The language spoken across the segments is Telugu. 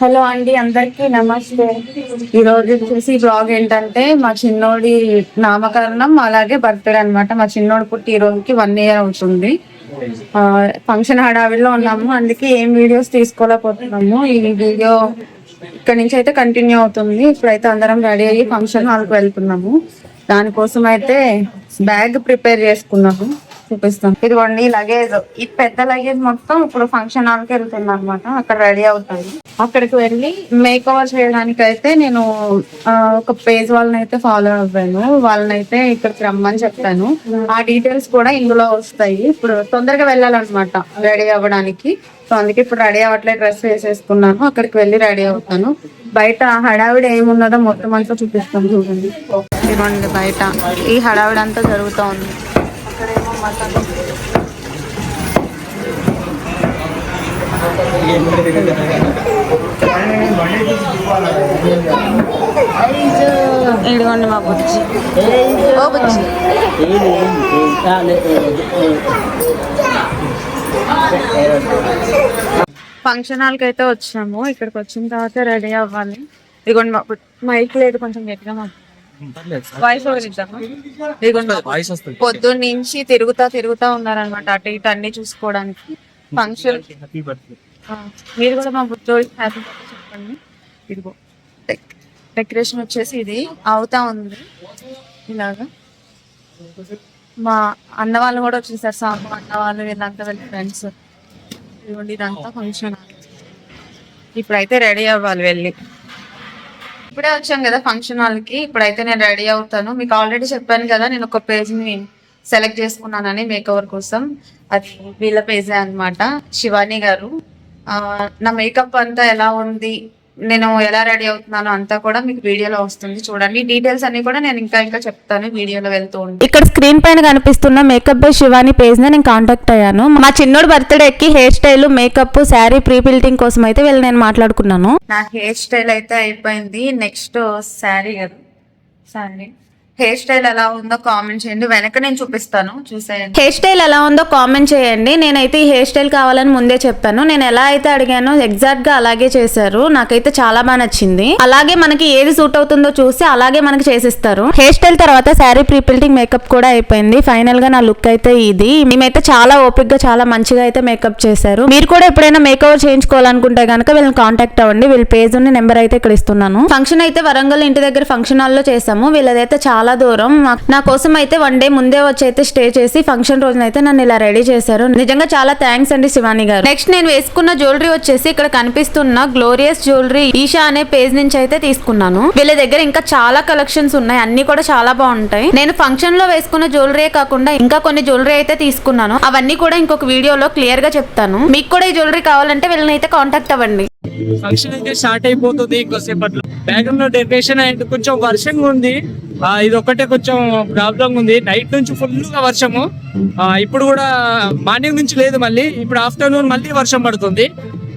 హలో అండి అందరికీ నమస్తే. ఈరోజు వచ్చేసి బ్లాగ్ ఏంటంటే మా చిన్నోడి నామకరణం అలాగే బర్త్డే అన్నమాట. మా చిన్నోడి పుట్టి ఈ రోజుకి వన్ ఇయర్ అవుతుంది. ఫంక్షన్ హడావిడిలో ఉన్నాము. అందుకే ఏం వీడియోస్ తీసుకోలేకపోతున్నాము. ఈ వీడియో ఇక్కడ నుంచి అయితే కంటిన్యూ అవుతుంది. ఇప్పుడైతే అందరం రెడీ అయ్యి ఫంక్షన్ హాల్కి వెళ్తున్నాము. దానికోసం అయితే బ్యాగ్ ప్రిపేర్ చేసుకున్నాము. చూపిస్తాం ఇదిగోండి లగేజ్ ఈ పెద్ద లగేజ్ మొత్తం ఇప్పుడు ఫంక్షన్ హాల్కి వెళ్తుంది అనమాట అక్కడ రెడీ అవుతుంది. అక్కడికి వెళ్ళి మేక్ ఓవర్ చేయడానికి అయితే నేను ఒక పేజ్ వాళ్ళని అయితే ఫాలో అవ్వాను. వాళ్ళని అయితే ఇక్కడికి రమ్మని చెప్పాను. ఆ డీటెయిల్స్ కూడా ఇందులో వస్తాయి. ఇప్పుడు తొందరగా వెళ్ళాలన్నమాట రెడీ అవ్వడానికి. సో అందుకే ఇప్పుడు రెడీ అవ్వట్లే డ్రెస్ వేసేసుకున్నాను. అక్కడికి వెళ్ళి రెడీ అవుతాను. బయట హడావిడి ఏమున్నదో మొత్తం అంతా చూపిస్తాను చూడండి. ఇదిగోండి బయట. ఈ హడావిడి అంతా జరుగుతూ ఉంది ఇదిగోండి మా బుజ్జి. ఓ బుజ్జి. ఫంక్షన్ హాల్కి అయితే వచ్చాము. ఇక్కడికి వచ్చిన తర్వాత రెడీ అవ్వాలి. ఇదిగోండి మా మైక్ లేదు కొంచెం గట్టిగా మాకు వాయిస్ ఓవర్ ఇద్దామా? పొద్దున్న నుంచి తిరుగుతా తిరుగుతా ఉన్నారనమాట అటు ఇటు అన్ని చూసుకోవడానికి. ఫంక్షన్ మీరు కూడా మా బుద్ధోడి హ్యాపీ బర్త్డే చెప్పండి. ఇదిగో. డెకరేషన్ వచ్చేసి ఇది. అవుతా ఉంది. ఇలాగా. మా అన్న వాళ్ళు కూడా వచ్చేసారు. సాము అన్న వాళ్ళు వీళ్ళంతా వెళ్ళి ఫ్రెండ్స్ ఇదిగోండి ఇదంతా ఫంక్షన్ ఇప్పుడైతే రెడీ అవ్వాలి వెళ్ళి. ఇప్పుడే వచ్చాం కదా ఫంక్షన్ హాల్కి ఇప్పుడైతే నేను రెడీ అవుతాను. మీకు ఆల్రెడీ చెప్పాను కదా నేను ఒక పేజ్ని సెలెక్ట్ చేసుకున్నానని మేకవర్ కోసం. అది వీళ్ళ పేజే అన్నమాట. శివాని గారు. ఆ, నా మేకప్ అంతా ఎలా ఉంది? నేను ఎలా రెడీ అవుతున్నానో అంతా కూడా మీకు వీడియోలో వస్తుంది. చూడండి. డీటెయిల్స్ అన్ని కూడా నేను ఇంకా ఇంకా చెప్తాను వీడియోలో వెళ్తూ ఉంటాను ఇక్కడ స్క్రీన్ పైన కనిపిస్తున్న మేకప్ బై శివాని పేజ్ని నేను కాంటాక్ట్ అయ్యాను. మా చిన్నోడు బర్త్డేకి hair style makeup sari pre pleating కోసం అయితే వీళ్ళు నేను మాట్లాడుకున్నాను. నా హెయిర్ స్టైల్ అయితే అయిపోయింది. నెక్స్ట్ శారీ కదా. శారీ హెయిర్ స్టైల్ ఎలా ఉందో కామెంట్ చేయండి. వెనక నేను చూపిస్తాను. చూసేయండి. హెయిర్ స్టైల్ ఎలా ఉందో కామెంట్ చేయండి. నేనైతే ఈ హెయిర్ స్టైల్ కావాలని ముందే చెప్పాను. నేను ఎలా అయితే అడిగానో ఎగ్జాక్ట్గా అలాగే చేశారు. నాకైతే చాలా బాగా నచ్చింది. అలాగే మనకి ఏది సూట్ అవుతుందో చూసి అలాగే మనకి చేసిస్తారు. హెయిర్ స్టైల్ తర్వాత శారీ ప్రీపిల్టింగ్ మేకప్ కూడా అయిపోయింది. ఫైనల్గా నా లుక్ అయితే ఇది. మేమైతే చాలా ఓపిక్గా చాలా మంచిగా అయితే మేకప్ చేశారు. మీరు కూడా ఎప్పుడైనా మేకప్ చేయించుకోవాలనుకుంటే కనుక వీళ్ళని కాంటాక్ట్ అవ్వండి. వీళ్ళ పేజ్ ఉన్న నెంబర్ అయితే ఇక్కడ ఇస్తున్నాను. ఫంక్షన్ అయితే వరంగల్ ఇంటి దగ్గర ఫంక్షన్ హాల్లో చేసాము వీళ్ళదైతే చాలా చాలా దూరం. నా కోసం అయితే వన్ డే ముందే వచ్చి అయితే స్టే చేసి ఫంక్షన్ రోజున అయితే నన్ను ఇలా రెడీ చేశారు. నిజంగా చాలా థ్యాంక్స్ అండి శివాని గారు. నెక్స్ట్ నేను వేసుకున్న జ్యువెలరీ వచ్చేసి ఇక్కడ కనిపిస్తున్న గ్లోరియస్ జ్యువెలరీ ఈషా అనే పేజ్ నుంచి అయితే తీసుకున్నాను. వీళ్ళ దగ్గర ఇంకా చాలా కలెక్షన్స్ ఉన్నాయి. అన్ని కూడా చాలా బాగుంటాయి. నేను ఫంక్షన్లో వేసుకున్న జ్యువెలరీ కాకుండా ఇంకా కొన్ని జ్యువెలరీ అయితే తీసుకున్నాను. అవన్నీ కూడా ఇంకొక వీడియోలో క్లియర్గా చెప్తాను. మీకు కూడా ఈ జ్యువెలరీ కావాలంటే వీళ్ళని అయితే కాంటాక్ట్ అవ్వండి. ఫంక్షన్ అయితే స్టార్ట్ అయిపోతుంది ఇంకోసేపట్లో బ్యాక్గ్రౌండ్లో డెకరేషన్ అండ్ కొంచెం వర్షంగా ఉంది. ఇది ఒక్కటే కొంచెం ప్రాబ్లం ఉంది. నైట్ నుంచి ఫుల్గా వర్షము. ఇప్పుడు కూడా మార్నింగ్ నుంచి లేదు మళ్ళీ. ఇప్పుడు ఆఫ్టర్నూన్ మళ్ళీ వర్షం పడుతుంది.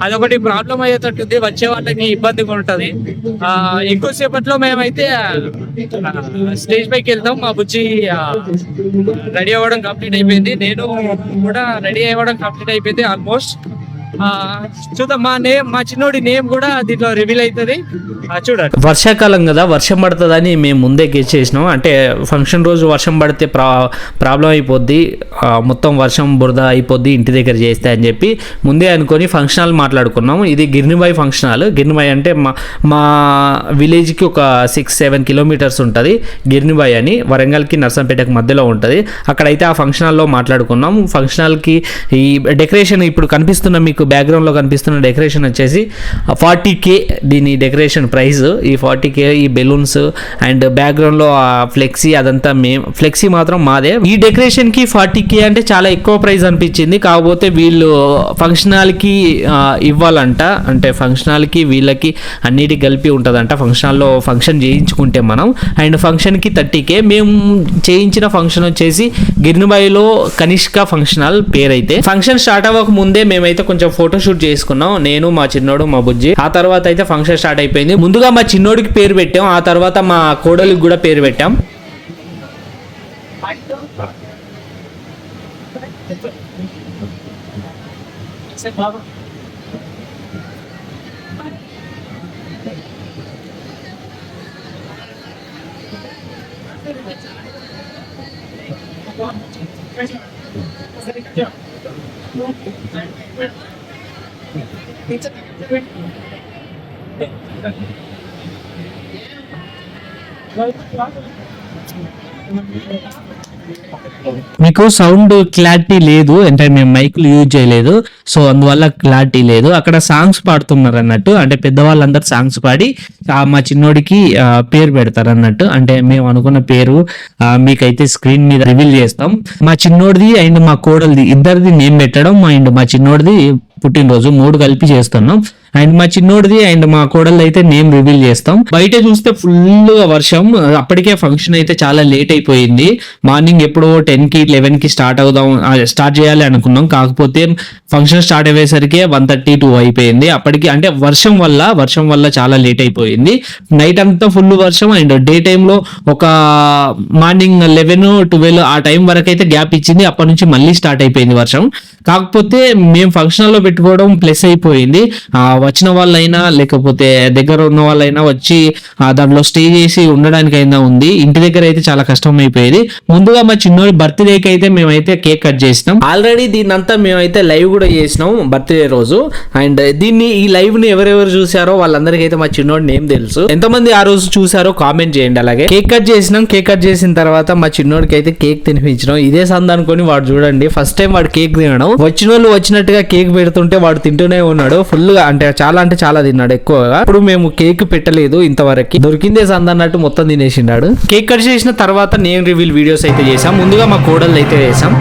అదొకటి ప్రాబ్లం అయ్యేటట్టుంది. వచ్చే వాళ్ళకి ఇబ్బందిగా ఉంటది. ఆ ఎక్కువసేపట్లో మేమైతే స్టేజ్ పైకి వెళ్తాం. మా బుజ్జి రెడీ అవ్వడం కంప్లీట్ అయిపోయింది. నేను కూడా రెడీ అవ్వడం కంప్లీట్ అయిపోయింది ఆల్మోస్ట్. చూద్దాం. మా నేమ్ మా చిన్నోడి నేమ్ కూడా దీంట్లో రివీల్ అవుతుంది చూడండి. వర్షాకాలం కదా వర్షం పడుతుందని మేము ముందే గెస్ చేసినాం. అంటే ఫంక్షన్ రోజు వర్షం పడితే ప్రా ప్రాబ్లం అయిపోద్ది. మొత్తం వర్షం బురద అయిపోద్ది ఇంటి దగ్గర చేస్తే అని చెప్పి ముందే అనుకొని ఫంక్షన్ హాల్ మాట్లాడుకున్నాము. ఇది గిర్నిబాయ్ ఫంక్షన్ హాల్ గిర్నిబాయ్ అంటే మా మా విలేజ్కి ఒక సిక్స్ సెవెన్ కిలోమీటర్స్ ఉంటుంది. గిర్నిబాయ్ అని వరంగల్కి నర్సంపేటకి మధ్యలో ఉంటుంది. అక్కడైతే ఆ ఫంక్షన్ హాల్లో మాట్లాడుకున్నాం ఫంక్షన్ హాల్కి ఈ డెకరేషన్ ఇప్పుడు కనిపిస్తున్న మీకు బ్యాక్గ్రౌండ్లో కనిపిస్తున్న డెకరేషన్ వచ్చేసి ఫార్టీ కే దీని డెకరేషన్ ప్రైస్ ఈ ఫార్టీ కే ఈ బెలూన్స్ అండ్ బ్యాక్గ్రౌండ్లో ఆ ఫ్లెక్సీ అదంతా మేము ఫ్లెక్సీ మాత్రం మాదే. ఈ డెకరేషన్కి ఫార్టీ కే అంటే చాలా ఎక్కువ ప్రైస్ అనిపించింది. కాకపోతే వీళ్ళు ఫంక్షన్ హాల్కి ఇవ్వాలంట. అంటే ఫంక్షన్ హాల్కి వీళ్ళకి అన్నిటికి కలిపి ఉంటుందంట. ఫంక్షన్ హాల్లో ఫంక్షన్ చేయించుకుంటే మనం. అండ్ ఫంక్షన్కి థర్టీ కే మేము చేయించిన ఫంక్షన్ వచ్చేసి గిర్నిబాయిలో కనిష్క ఫంక్షన్ హాల్ పేరైతే. ఫంక్షన్ స్టార్ట్ అవ్వక ముందే మేమైతే కొంచెం ఫోటోషూట్ చేసుకున్నాం. నేను మా చిన్నోడు మా బుజ్జి. ఆ తర్వాత అయితే ఫంక్షన్ స్టార్ట్ అయిపోయింది. ముందుగా మా చిన్నోడికి పేరు పెట్టాం. ఆ తర్వాత మా కోడలికి కూడా పేరు పెట్టాం. Thank you. మీకు సౌండ్ క్లారిటీ లేదు అంటే మేము మైకులు యూజ్ చేయలేదు సో అందువల్ల క్లారిటీ లేదు. అక్కడ సాంగ్స్ పాడుతున్నారు అన్నట్టు అంటే పెద్దవాళ్ళందరూ సాంగ్స్ పాడి మా చిన్నోడికి పేరు పెడతారు అన్నట్టు. అంటే మేము అనుకున్న పేరు మీకైతే స్క్రీన్ మీద రివీల్ చేస్తాం. మా చిన్నోడిది అండ్ మా కోడలిది ఇద్దరిది నేమ్ పెట్టడం అండ్ మా చిన్నోడిది పుట్టినరోజు మూడు కలిపి చేస్తున్నాం. అండ్ మా చిన్నోడిది అండ్ మా కోడలు అయితే నేమ్ రివీల్ చేస్తాం. బయట చూస్తే ఫుల్ వర్షం. అప్పటికే ఫంక్షన్ అయితే చాలా లేట్ అయిపోయింది. మార్నింగ్ ఎప్పుడో టెన్కి లెవెన్కి స్టార్ట్ అవుదాం స్టార్ట్ చేయాలి అనుకున్నాం. కాకపోతే ఫంక్షన్ స్టార్ట్ అయ్యేసరికి వన్ థర్టీ టూ అయిపోయింది. అప్పటికి అంటే వర్షం వల్ల వర్షం వల్ల చాలా లేట్ అయిపోయింది. నైట్ అంతా ఫుల్ వర్షం అండ్ డే టైంలో ఒక మార్నింగ్ లెవెన్ ట్వెల్వ్ ఆ టైం వరకు అయితే గ్యాప్ ఇచ్చింది. అప్పటి నుంచి మళ్ళీ స్టార్ట్ అయిపోయింది వర్షం. కాకపోతే మేము ఫంక్షన్లో పెట్టుకోవడం ప్లస్ అయిపోయింది. వచ్చిన వాళ్ళైనా లేకపోతే దగ్గర ఉన్న వాళ్ళైనా వచ్చి దాంట్లో స్టే చేసి ఉండడానికి అయినా ఉంది. ఇంటి దగ్గర అయితే చాలా కష్టం అయిపోయేది. ముందుగా మా చిన్నోడి బర్త్డేకి అయితే మేమైతే కేక్ కట్ చేసినాం. ఆల్రెడీ దీన్నంతా మేమైతే లైవ్ కూడా చేసినాం బర్త్డే రోజు. అండ్ uh, దీన్ని ఈ లైవ్ని ఎవరెవరు చూసారో వాళ్ళందరికీ అయితే మా చిన్నోడి నేమ్ తెలుసు. ఎంతమంది ఆ రోజు చూసారో కామెంట్ చేయండి అలాగే. కేక్ కట్ చేసినాం కేక్ కట్ చేసిన తర్వాత మా చిన్నోడికి అయితే కేక్ తినిపించినాం. ఇదే సంద అనుకొని వాడు చూడండి ఫస్ట్ టైం వాడు కేక్ తినడం. వచ్చిన వాళ్ళు వచ్చినట్టుగా కేక్ పెడుతుంటే వాడు తింటూనే ఉన్నాడు. ఫుల్గా అంటే చాలా అంటే చాలా తిన్నాడు ఎక్కువగా. ఇప్పుడు మేము కేక్ పెట్టలేదు ఇంతవరకు. దొరికిందే సంద అన్నట్టు మొత్తం తినేసిండాడు. కేక్ కట్ చేసిన తర్వాత నేను రివీల్ వీడియోస్ అయితే చేసాం ముందుగా మా కోడలు అయితే చేసాం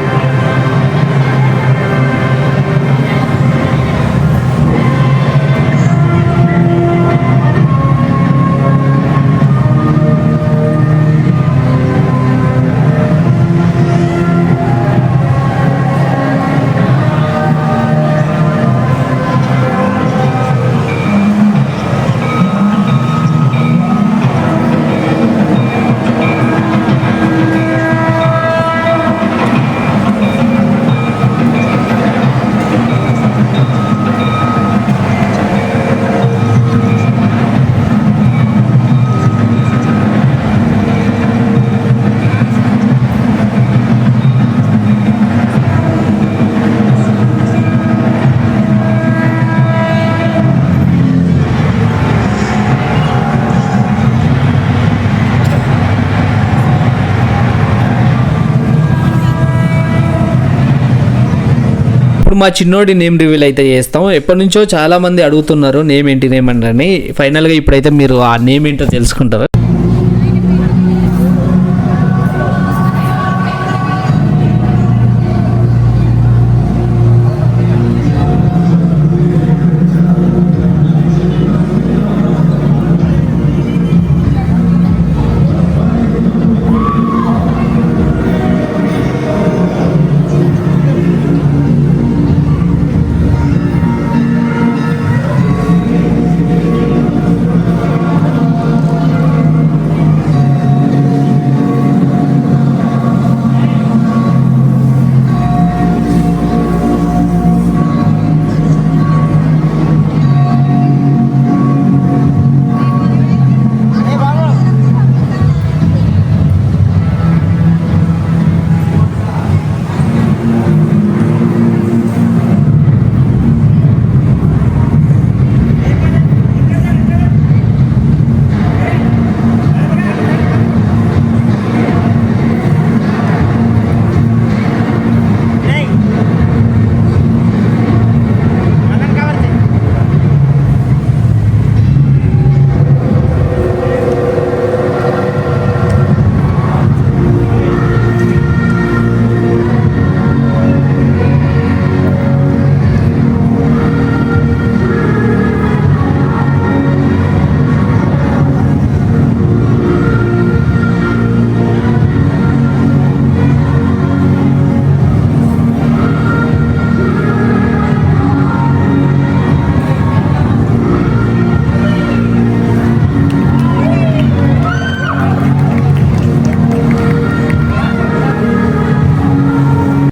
మా చిన్నోడి నేమ్ రివీల్ అయితే చేస్తాం. ఎప్పటి నుంచో చాలా మంది అడుగుతున్నారు నేమ్ ఏంటి నేమ్ అని. ఫైనల్గా ఇప్పుడైతే మీరు ఆ నేమ్ ఏంటో తెలుసుకుంటారు?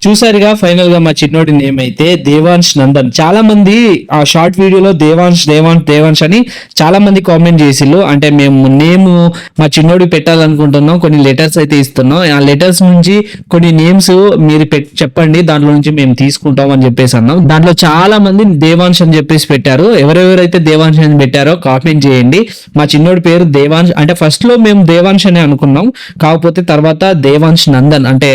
చూసారుగా ఫైనల్గా మా చిన్నోడి నేమ్ అయితే దేవాంశ్ నందన్. చాలా మంది ఆ షార్ట్ వీడియోలో దేవాంశ్ దేవాంశ్ దేవాంశ్ అని చాలా మంది కామెంట్ చేసిల్లు అంటే మేము నేమ్ మా చిన్నోడి పెట్టాలనుకుంటున్నాం కొన్ని లెటర్స్ అయితే ఇస్తున్నాం. ఆ లెటర్స్ నుంచి కొన్ని నేమ్స్ మీరు చెప్పండి దాంట్లో నుంచి మేము తీసుకుంటాం అని చెప్పేసి అన్నాం. దాంట్లో చాలా మంది దేవాంశ్ అని చెప్పేసి పెట్టారు. ఎవరెవరైతే దేవాంశ్ అని పెట్టారో కామెంట్ చేయండి. మా చిన్నోడి పేరు దేవాంశ్ అంటే ఫస్ట్లో మేము దేవాంశ్ అని అనుకున్నాం. కాకపోతే తర్వాత దేవాంశ్ నందన్ అంటే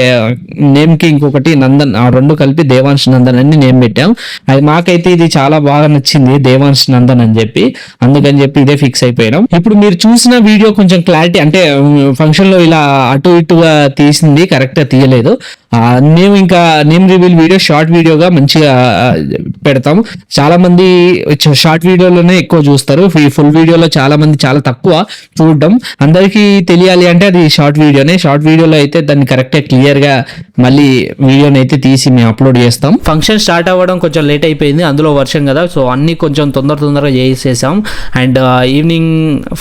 నేమ్కి ఇంకొకటి నందన్ ఆ రెండు కలిపి దేవాంశ్ నందన్ అని నేమ్ పెట్టాం. అది మాకైతే ఇది చాలా బాగా నచ్చింది దేవాంశ్ నందన్ అని చెప్పి. అందుకని చెప్పి ఇదే ఫిక్స్ అయిపోయినాం. ఇప్పుడు మీరు చూసిన వీడియో కొంచెం క్లారిటీ అంటే ఫంక్షన్లో ఇలా అటు ఇటుగా తీసింది కరెక్ట్గా తీయలేదు. మేము ఇంకా నేమ్ రివీల్ వీడియో షార్ట్ వీడియోగా మంచిగా పెడతాం చాలా మంది షార్ట్ వీడియోలోనే ఎక్కువ చూస్తారు. ఈ ఫుల్ వీడియోలో చాలా మంది చాలా తక్కువ చూడడం. అందరికీ తెలియాలి అంటే అది షార్ట్ వీడియోనే షార్ట్ వీడియోలో అయితే దాన్ని కరెక్ట్గా క్లియర్గా మళ్ళీ వీడియోని అయితే తీసి మేము అప్లోడ్ చేస్తాం. ఫంక్షన్ స్టార్ట్ అవ్వడం కొంచెం లేట్ అయిపోయింది. అందులో వర్షం కదా. సో అన్ని కొంచెం తొందర తొందరగా చేసేసాం. And evening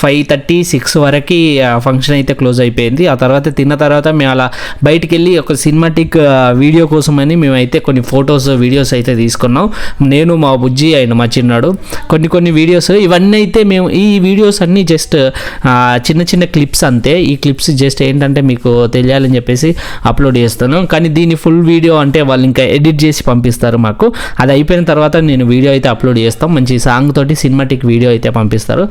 five thirty six వరకు ఫంక్షన్ అయితే క్లోజ్ అయిపోయింది. ఆ తర్వాత తిన్న తర్వాత మేము అలా బయటికి వెళ్ళి ఒక సినిమాటిక్ వీడియో కోసమని మేమైతే కొన్ని ఫొటోస్ వీడియోస్ అయితే తీసుకున్నాం. నేను మా బుజ్జి ఆయన మా చిన్నాడు. కొన్ని కొన్ని వీడియోస్ ఇవన్నీ అయితే మేము ఈ వీడియోస్ అన్నీ జస్ట్ చిన్న చిన్న క్లిప్స్ అంతే. ఈ క్లిప్స్ జస్ట్ ఏంటంటే మీకు తెలియాలని చెప్పేసి అప్లోడ్ చేస్తాను కానీ దీని ఫుల్ వీడియో అంటే వాళ్ళు ఇంకా ఎడిట్ చేసి పంపిస్తారు మాకు. అది అయిపోయిన తర్వాత నేను వీడియో అయితే అప్లోడ్ చేస్తాం. మంచి సాంగ్ తోటి సినిమాటిక్ వీడియో అయితే పంపిస్తారు.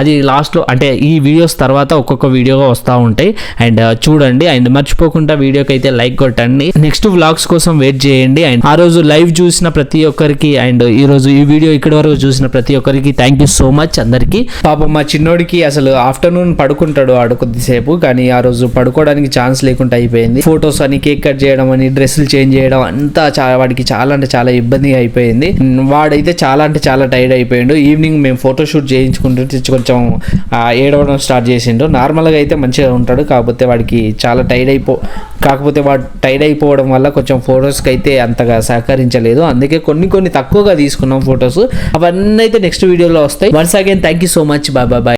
అది లాస్ట్లో అంటే ఈ వీడియోస్ తర్వాత ఒక్కొక్క వీడియోగా వస్తూ ఉంటాయి. అండ్ చూడండి. అండ్ మర్చిపోకుండా వీడియోకి అయితే లైక్ కొట్టండి నెక్స్ట్ వ్లాగ్స్ కోసం వెయిట్ చేయండి. అండ్ ఆ రోజు లైవ్ చూసిన ప్రతి ఒక్కరికి అండ్ ఈ రోజు ఈ వీడియో ఇక్కడ వరకు చూసిన ప్రతి ఒక్కరికి థ్యాంక్ యూ సో మచ్ అందరికి. పాపం మా చిన్నోడికి అసలు ఆఫ్టర్నూన్ పడుకుంటాడు ఆడు కొద్దిసేపు కానీ ఆ రోజు పడుకోవడానికి ఛాన్స్ లేకుండా అయిపోయింది. ఫొటోస్ అని కేక్ కట్ చేయడం అని డ్రెస్సులు చేంజ్ చేయడం అంతా చాలా వాడికి చాలా అంటే చాలా ఇబ్బందిగా అయిపోయింది. వాడైతే చాలా అంటే చాలా టైర్డ్ అయిపోయిండు. ఈవినింగ్ మేము ఫోటో షూట్ చేయించుకుంటూ కొంచెం ఏడవడం స్టార్ట్ చేసిండు. నార్మల్గా అయితే మంచిగా ఉంటాడు కాకపోతే వాడికి చాలా టైర్డ్ అయిపో కాకపోతే వాడు టైడ్ అయిపోవడం వల్ల కొంచెం ఫొటోస్కి అయితే అంతగా సహకరించలేదు. అందుకే కొన్ని కొన్ని తక్కువగా తీసుకున్నాం ఫొటోస్. అవన్నీ అయితే నెక్స్ట్ వీడియోలో వస్తాయి. Once again thank you so much. Baba bye.